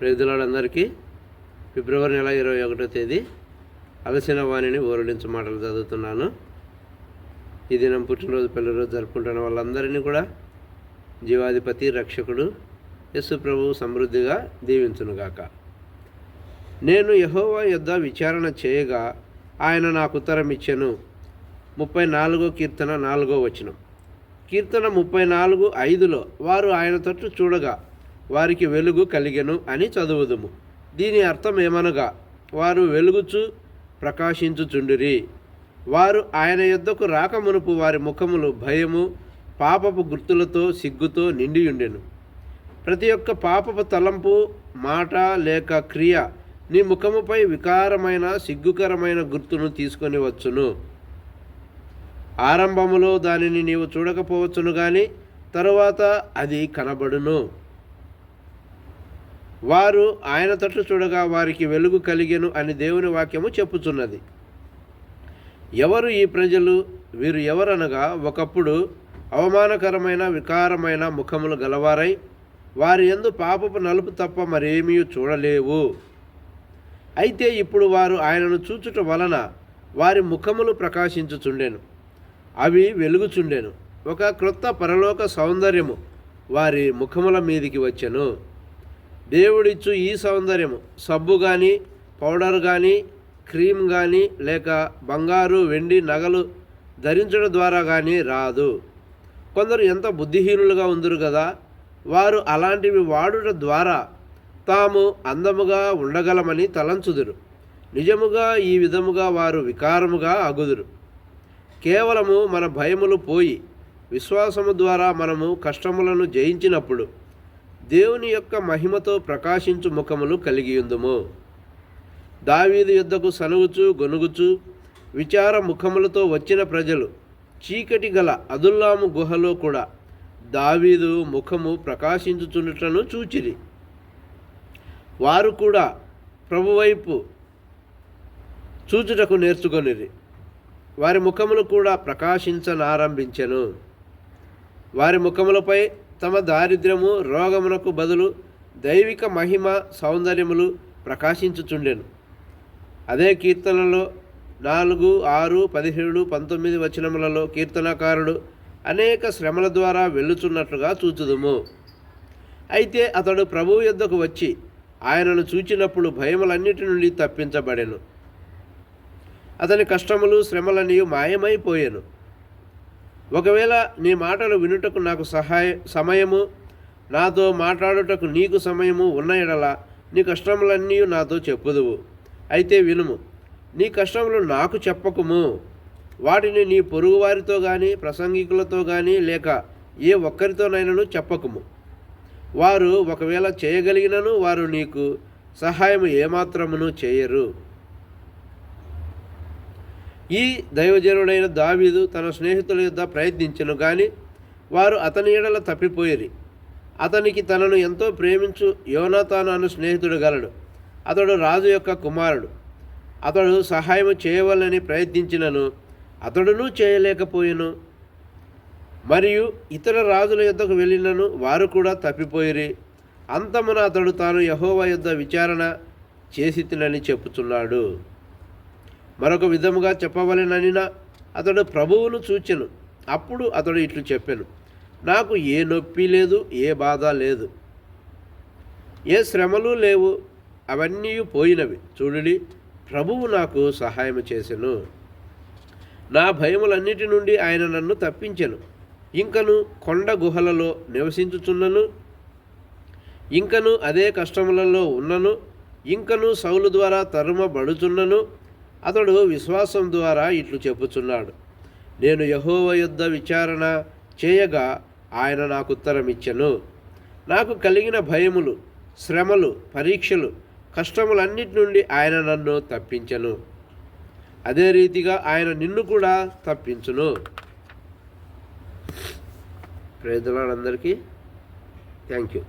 ప్రేదులాడందరికీ ఫిబ్రవరి నెల ఇరవై ఒకటో తేదీ అలసిన వాణిని ఊరడించు మాటలు చదువుతున్నాను. ఈ దినం పుట్టినరోజు పెళ్ళిరోజు జరుపుకుంటున్న వాళ్ళందరినీ కూడా జీవాధిపతి రక్షకుడు యస్సు ప్రభు సమృద్ధిగా దీవించునుగాక. నేను యహోవా యొద్ద విచారణ చేయగా ఆయన నాకు ఉత్తరం ఇచ్చెను. ముప్పై నాలుగో కీర్తన నాలుగో వచనం. కీర్తన ముప్పై నాలుగు ఐదులో వారు ఆయన తట్టు చూడగా వారికి వెలుగు కలిగెను అని చదువుదుము. దీని అర్థం ఏమనగా వారు వెలుగుచు ప్రకాశించుచుండిరి. వారు ఆయన యొద్దకు రాకమునుపు వారి ముఖములు భయము పాపపు గుర్తులతో సిగ్గుతో నిండియుండెను. ప్రతి ఒక్క పాపపు తలంపు మాట లేక క్రియ నీ ముఖముపై వికారమైన సిగ్గుకరమైన గుర్తును తీసుకొని వచ్చును. ఆరంభములో దానిని నీవు చూడకపోవచ్చును కానీ తరువాత అది కనబడును. వారు ఆయన తట్టు చూడగా వారికి వెలుగు కలిగెను అని దేవుని వాక్యము చెప్పుచున్నది. ఎవరు ఈ ప్రజలు? వీరు ఎవరనగా ఒకప్పుడు అవమానకరమైన వికారమైన ముఖములు గలవారై వారి ఎందు పాపపు నలుపు తప్ప మరేమీ చూడలేవు. అయితే ఇప్పుడు వారు ఆయనను చూచుట వలన వారి ముఖములు ప్రకాశించుచుండెను. అవి వెలుగుచుండెను. ఒక క్రొత్త పరలోక సౌందర్యము వారి ముఖముల మీదికి వచ్చెను. దేవుడిచ్చు ఈ సౌందర్యము. సబ్బు కానీ పౌడర్ కానీ క్రీమ్ కానీ లేక బంగారు వెండి నగలు ధరించడం ద్వారా కానీ రాదు. కొందరు ఎంత బుద్ధిహీనులుగా ఉందరు కదా వారు అలాంటివి వాడుట ద్వారా తాము అందముగా ఉండగలమని తలంచుదురు. నిజముగా ఈ విధముగా వారు వికారముగా అగుదురు కేవలము మన భయములు పోయి విశ్వాసము ద్వారా మనము కష్టములను జయించినప్పుడు దేవుని యొక్క మహిమతో ప్రకాశించు ముఖములు కలిగియుందుము. దావీదు యుద్ధకు సనుగుచు గొనుగుచు విచార ముఖములతో వచ్చిన ప్రజలు చీకటి గల అదుల్లాము గుహలో కూడా దావీదు ముఖము ప్రకాశించుచున్నట్లను చూచిరి. వారు కూడా ప్రభువైపు చూచుటకు నేర్చుకొనిరి. వారి ముఖములు కూడా ప్రకాశించనారంభించెను. వారి ముఖములపై తమ దారిద్ర్యము రోగమునకు బదులు దైవిక మహిమ సౌందర్యములు ప్రకాశించుచుండెను. అదే కీర్తనలో నాలుగు ఆరు పదిహేడు పంతొమ్మిది వచనములలో కీర్తనకారుడు అనేక శ్రమల ద్వారా వెళ్ళుచున్నట్లుగా చూచుదుము. అయితే అతడు ప్రభువు యొద్దకు వచ్చి ఆయనను చూచినప్పుడు భయములన్నిటి నుండి తప్పించబడెను. అతని కష్టములు శ్రమలన్నీ మాయమైపోయాను. ఒకవేళ నీ మాటలు వినుటకు నాకు సహాయ సమయము నాతో మాట్లాడుటకు నీకు సమయము ఉన్న ఎడల నీ కష్టములన్నీ నాతో చెప్పుదువు. అయితే వినుము నీ కష్టములు నాకు చెప్పకుము. వాటిని నీ పొరుగువారితో కానీ ప్రసంగికులతో కానీ లేక ఏ ఒక్కరితోనైనాను చెప్పకుము. వారు ఒకవేళ చేయగలిగినను వారు నీకు సహాయం ఏమాత్రమును చేయరు. ఈ దైవజనుడైన దావీదు తన స్నేహితుల యొద్ద ప్రయత్నించను కానీ వారు అతని ఎడల తప్పిపోయిరి. అతనికి తనను ఎంతో ప్రేమించు యోనాతాను అను స్నేహితుడు గలడు. అతడు రాజు యొక్క కుమారుడు. అతడు సహాయం చేయవలని ప్రయత్నించినను అతడును చేయలేకపోయిను. మరియు ఇతర రాజుల యొద్దకు వెళ్ళినను వారు కూడా తప్పిపోయిరి. అంతమున అతడు తాను యహోవా యొద్ద విచారణ చేసి తినని చెప్పుచున్నాడు. మరొక విధముగా చెప్పవలెననిన అతడు ప్రభువును చూచెను. అప్పుడు అతడు ఇట్లు చెప్పాను. నాకు ఏ నొప్పి లేదు ఏ బాధ లేదు. ఏ శ్రమలు లేవు అవన్నీ పోయినవి. చూడుడి ప్రభువు నాకు సహాయం చేసెను. నా భయములన్నిటి నుండి ఆయన నన్ను తప్పించెను. ఇంకను కొండ గుహలలో నివసించుచున్నను. ఇంకను అదే కష్టములలో ఉన్నను. ఇంకను సౌలు ద్వారా తరుమబడుచున్నను. అతడు విశ్వాసం ద్వారా ఇట్లు చెప్పుచున్నాడు. నేను యహోవ యుద్ధ విచారణ చేయగా ఆయన నాకు ఉత్తరం నాకు కలిగిన భయములు శ్రమలు పరీక్షలు కష్టములన్నిటి నుండి ఆయన నన్ను తప్పించను. అదే రీతిగా ఆయన నిన్ను కూడా తప్పించును. ప్రేదలాడందరికీ థ్యాంక్ యూ.